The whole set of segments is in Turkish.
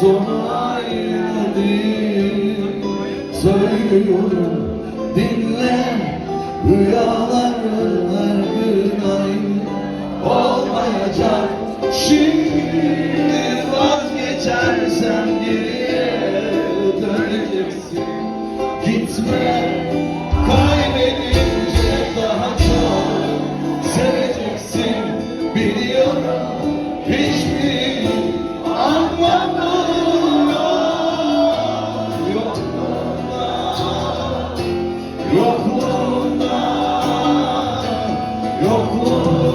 sona erdi Söylüyorum dinle. Rüyaların her gün aynı Olmayacak. Şimdi vazgeçersen geriye döneceksin. Gitme kaybedince daha çok seveceksin. Biliyorum hiçbir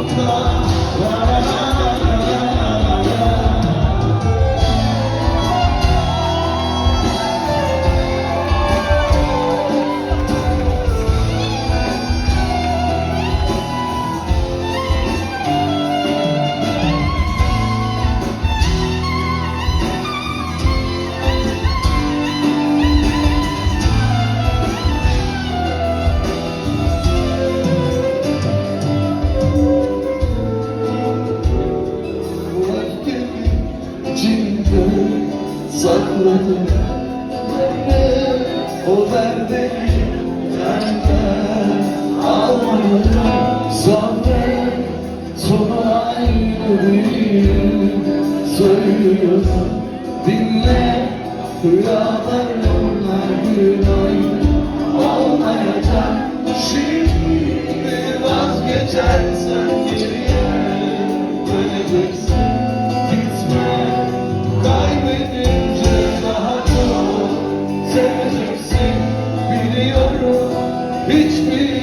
God. Sakladım O derdeni benden almadım Sabret sonu aynı değil Söylüyorum dinle Rüyalarım her gün aynı olmayacak Şimdi vazgeçersen Hiçbir